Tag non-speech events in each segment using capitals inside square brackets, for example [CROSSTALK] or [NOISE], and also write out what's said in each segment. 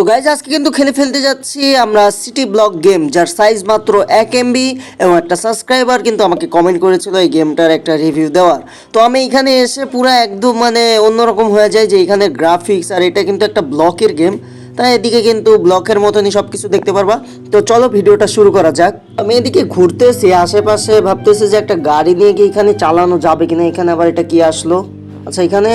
তো গাইজ আজকে কিন্তু খেলে ফেলতে যাচ্ছি আমরা সিটি ব্লক গেম যার সাইজ মাত্র এক এমবি এবং একটা সাবস্ক্রাইবার কিন্তু আমাকে কমেন্ট করেছিল এই গেমটার একটা রিভিউ দেওয়ার। তো আমি এখানে এসে পুরো একদম মানে অন্যরকম হয়ে যায় যে এখানে গ্রাফিক্স আর এটা কিন্তু একটা ব্লকের গেম তাই এদিকে কিন্তু ব্লকের মতনই সব কিছু দেখতে পারবা। তো চলো ভিডিওটা শুরু করা যাক। আমি এদিকে ঘুরতেছি, আশেপাশে ভাবতেছি যে একটা গাড়ি নিয়ে গিয়ে এখানে চালানো যাবে কিনা, এখানে আবার এটা কি আসলো? আচ্ছা এখানে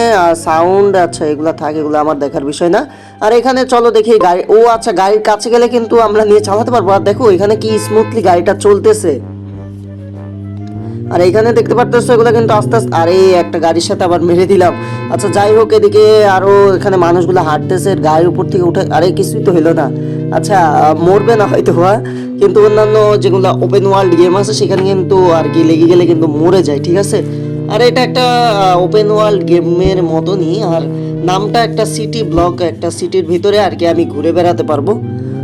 সাউন্ড আচ্ছা এগুলো থাকে, এগুলো আমার দেখার বিষয় না। আর এখানে চলো দেখি, গাড়ি, ও আচ্ছা গাড়ির কাছে গেলে কিন্তু আমরা নিয়ে চালাতে পারব। আর দেখো, এখানে কি স্মুথলি গাড়িটা চলতেছে। আর এখানে দেখতে পারতেছো, এগুলো কিন্তু আস্তে আস্তে, আরে, একটা গাড়ির সাথে আবার মেরে দিলাম। আচ্ছা যাই হোক, এদিকে আরও এখানে মানুষগুলো হাঁটতেছে, গাড়ির উপর থেকে উঠে, আরে, কিছুই তো হলো না। আচ্ছা মরবে না হয়তো বা, কিন্তু অন্যান্য যেগুলো ওপেন ওয়ার্ল্ড গেম আছে, সেখানে কিন্তু আর কি লেগে গেলে কিন্তু মরে যায়, ঠিক আছে? আর এটা একটা ওপেন ওয়ার্ল্ড গেমের মতনই, আর নামটা একটা সিটি ব্লক একটা সিটির ভিতরে আর কি আমি ঘুরে বেড়াতে পারব।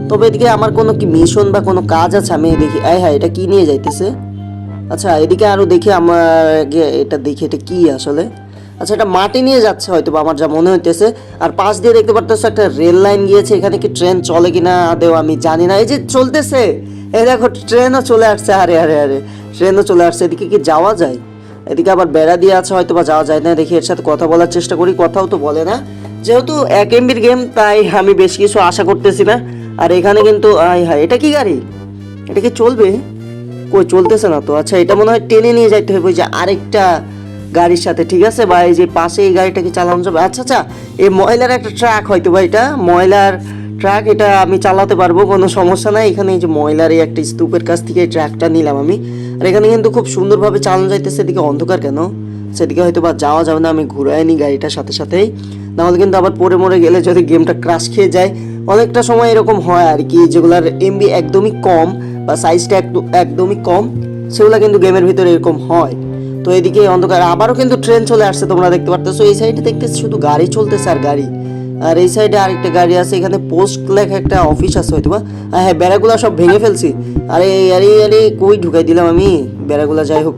তবে এদিকে আমার কোনো কি মিশন বা কোনো কাজ আছে? আমি দেখি আয় হ্যাঁ এটা কি নিয়ে যাইতেছে? আচ্ছা এদিকে আরও দেখি আমার এটা দেখি, এটা কি আসলে? আচ্ছা এটা মাটি নিয়ে যাচ্ছে হয়তো আমার যা মনে হইতেছে। আর পাশ দিয়ে দেখতে পারতেছো একটা রেল লাইন গিয়েছে, এখানে কি ট্রেন চলে কিনা আদেও আমি জানি না। এই যে চলতেছে! এই দেখো ট্রেনও চলে আসছে, আরে আরে আরে ট্রেনও চলে আসছে, এদিকে কি যাওয়া যায়? এদিকে আবার বেড়া দিয়ে আছে হয়তো বা যাওয়া যায় না, দেখি এর সাথে কথা বলার চেষ্টা করি, কথাও তো বলে না। যেহেতু এক এমবির গেম তাই আমি বেশ কিছু আশা করতেছি না। আর এখানে কিন্তু, আয় হায়, এটা কি গাড়ি? এটা কি চলবে? কই, চলতেছে না তো। আচ্ছা এটা মনে হয় টেনে নিয়ে যাইতে হবে যে আরেকটা গাড়ির সাথে, ঠিক আছে? বা এই যে পাশে এই গাড়িটাকে চালানো যাবে? আচ্ছা আচ্ছা এই ময়লার একটা ট্রাক হয়তো বা এটা। ময়লার ট্রাক এটা আমি চালাতে পারব, কোনো সমস্যা নাই। এখানে এই যে ময়লার এই একটা স্তূপের কাছ থেকে ট্রাকটা নিলাম আমি। আর এখানে কিন্তু খুব সুন্দরভাবে চালানো যাইতেছে, এদিকে অন্ধকার কেন? সেদিকে হয়তো বা যাওয়া যাবে না, আমি ঘুরাই নি গাড়িটার সাথে সাথেই। নাহলে কিন্তু আবার পরে মরে গেলে যদি গেমটা ক্রাশ খেয়ে যায়, অনেকটা সময় এরকম হয় আর কি, যেগুলার এমবি একদমই কম বা সাইজটা একদম একদমই কম, সেগুলো কিন্তু গেমের ভিতরে এরকম হয়। তো এদিকে অন্ধকার, আবারও কিন্তু ট্রেন চলে আসছে, তোমরা দেখতে পারতেছো, এই সাইডে দেখতেছি শুধু গাড়ি চলতেছে আর গাড়ি। আর এই সাইডে আরেকটা গাড়ি আছে, এখানে পোস্ট লেখা একটা অফিস আছে হয়তো বা হ্যাঁ বেড়াগুলো সব ভেঙে ফেলছি। আরে আরে আরে, কই ঢুকাই দিলাম আমি? বেড়াগুলো যাই হোক।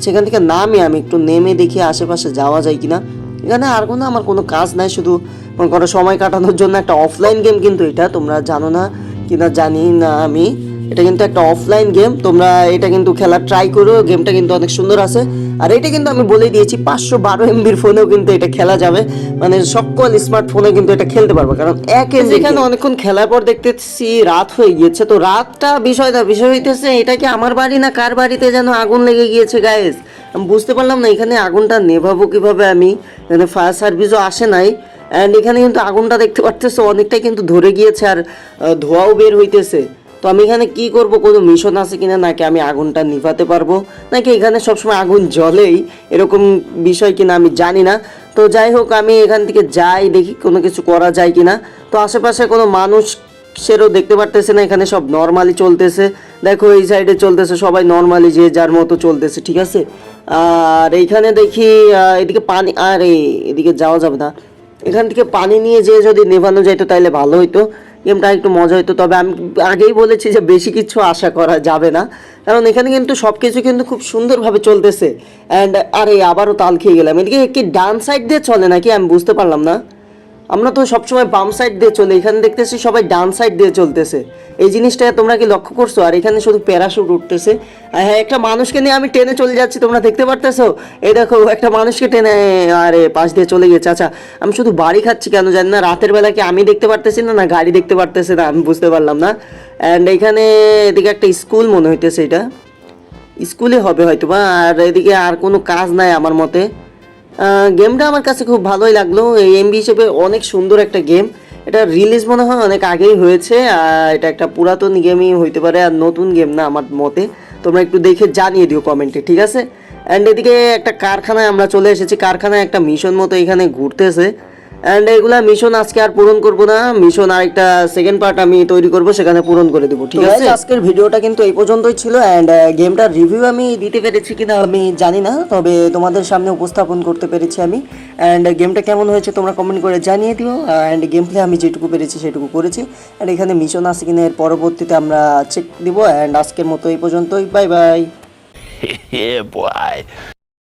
সেখান থেকে নামে আমি, একটু নেমে দেখি আশেপাশে যাওয়া যায় কিনা। এখানে আর কোনো, আমার কোনো কাজ নাই, শুধু কোনো সময় কাটানোর জন্য একটা অফলাইন গেম কিন্তু এটা, তোমরা জানো না কিনা জানি না আমি। এটা কিন্তু একটা অফলাইন গেম তোমরা এটা কিন্তু খেলা ট্রাই করো গেমটা কিন্তু অনেক সুন্দর আছে। আর এটা কিন্তু আমি বলে দিয়েছি পাঁচশো বারো এমবির ফোনেও কিন্তু এটা খেলা যাবে। মানে সকল স্মার্টফোনে কিন্তু এটা খেলতে পারবে কারণ এক এমবি এখানে অনেকক্ষণ খেলার পর দেখতেছি রাত হয়ে গিয়েছে। তো রাতটা বিষয় না বিষয় হইতেছে এটা কি আমার বাড়ি না কার বাড়িতে যেন আগুন লেগে গিয়েছে গায়েস আমি বুঝতে পারলাম না এখানে আগুনটা নেভাবো কীভাবে আমি? এখানে ফায়ার সার্ভিসও আসে নাই। অ্যান্ড এখানে কিন্তু আগুনটা দেখতে পারতেছো অনেকটাই কিন্তু ধরে গিয়েছে আর ধোঁয়াও বের হইতেছে। তো আমি এখানে কি করব কোনো মিশন আছে কিনা? নাকি আমি আগুনটা নিভাতে পারব? নাকি এখানে সবসময় আগুন জ্বলেই এরকম বিষয় কিনা আমি জানি না। তো যাই হোক, আমি এখান থেকে যাই, দেখি কোনো কিছু করা যায় কিনা। তো আশেপাশে কোনো মানুষ সেরও দেখতে পারতেছে না, এখানে সব নর্মালি চলতেছে। দেখো এই সাইডে চলতেছে, সবাই নর্মালি যে যার মতো চলতেছে, ঠিক আছে? আর এইখানে দেখি এদিকে পানি, আরে, এদিকে যাওয়া যাবে না। এখান থেকে পানি নিয়ে যেয়ে যদি নেভানো যাইতো তাহলে ভালো হইতো। গেমটা একটু মজা হইতো। তবে আমি আগেই বলেছি যে বেশি কিছু আশা করা যাবে না। কারণ এখানে কিন্তু সব কিছু কিন্তু খুব সুন্দরভাবে চলতেছে। অ্যান্ড আরে, আবারও তাল খেয়ে গেলাম। এদিকে কি ডান সাইড দিয়ে চলে নাকি? আমি বুঝতে পারলাম না। আমরা তো সবসময় বাম সাইড দিয়ে চলে, এখানে দেখতেছি সবাই ডান সাইড দিয়ে চলতেছে। এই জিনিসটা তোমরা কি লক্ষ্য করছ? আর এখানে শুধু প্যারাশুট উঠতেছে। আর হ্যাঁ একটা মানুষকে নিয়ে আমি ট্রেনে চলে যাচ্ছি, তোমরা দেখতে পারতেছো? এই দেখো, একটা মানুষকে টেনে, আরে, পাশ দিয়ে চলে গেছে আচ্ছা আমি শুধু বাড়ি খাচ্ছি কেন জানি না? রাতের বেলা কি আমি দেখতে পারতেছি না না গাড়ি দেখতে পারতেছে না? আমি বুঝতে পারলাম না। অ্যান্ড এখানে এদিকে একটা স্কুল মনে হইতেছে এটা। স্কুলে হবে হয়তো বা আর এদিকে আর কোনো কাজ নাই আমার মতে। গেমটা আমার কাছে খুব ভালোই লাগল। এমবি হিসেবে অনেক সুন্দর একটা গেম এটা রিলিজ মনে হয় অনেক আগেই হয়েছে এটা একটা পুরাতন গেমই হইতে পারে, আর নতুন গেম না আমার মতে। তোমরা একটু দেখে জানিয়ে দিও কমেন্টে ঠিক আছে? অ্যান্ড এদিকে একটা কারখানায় আমরা চলে এসেছি। কারখানায় একটা মিশন মতো এখানে ঘুরতেছে। অ্যান্ড এগুলা মিশন আজকে আর পূরণ করব না। মিশন আরেকটা সেকেন্ড পার্ট আমি তৈরি করব সেখানে পূরণ করে দেবো ঠিক আছে? আজকের ভিডিওটা কিন্তু এই পর্যন্তই ছিল অ্যান্ড গেমটার রিভিউ আমি দিতে পেরেছি কিনা আমি জানি না তবে তোমাদের সামনে উপস্থাপন করতে পেরেছি আমি। অ্যান্ড গেমটা কেমন হয়েছে তোমরা কমেন্ট করে জানিয়ে দিও অ্যান্ড গেম প্লে আমি যেটুকু পেরেছি সেটুকু করেছি। অ্যান্ড এখানে মিশন আছে কিনা এর পরবর্তীতে আমরা চেক দিব অ্যান্ড আজকের মতো এই পর্যন্তই বাই বাই [LAUGHS] yeah, boy.